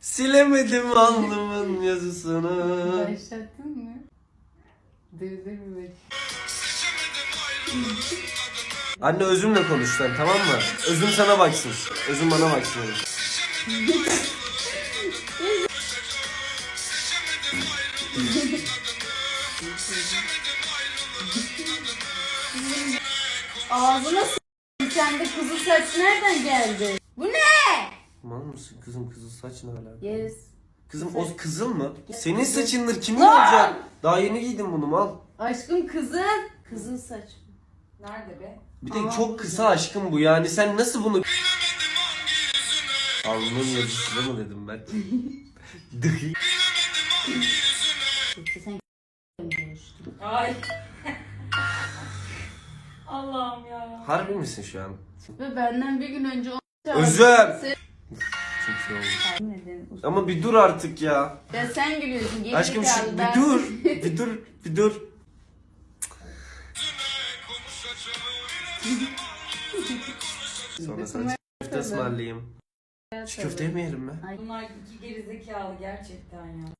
Silemedim alnımın yazısını. Başlattın mı? Dur bir bak. Anne özümle konuş sen tamam mı? Özüm sana baksın. Özüm bana baksın. Ağzına s***. Sende kızıl saç nereden geldi? Mal mısın kızım kızıl saç ne alaka? Yes. Kızım o kızıl mı? Senin saçındır kimin olacak? Daha yeni giydim bunu mal. Aşkım kızıl. Kızıl saç. Nerede be? Bir de Aa, çok kısa aşkım bu yani sen nasıl bunu... Alnının yazısı mı dedim ben? Dıhi. Sen. Ay. Allah'ım ya. Harbi misin şu an? Ve benden bir gün önce Özlem! Sen- Ama bir dur artık ya. Ya sen gülüyorsun. Geri Aşkım şu, bir dur. Bir dur. Bir dur. Sonra sana köfte ısmarlayayım. Şu köfte yemeyelim mi? Bunlar iki gerizekalı gerçekten ya.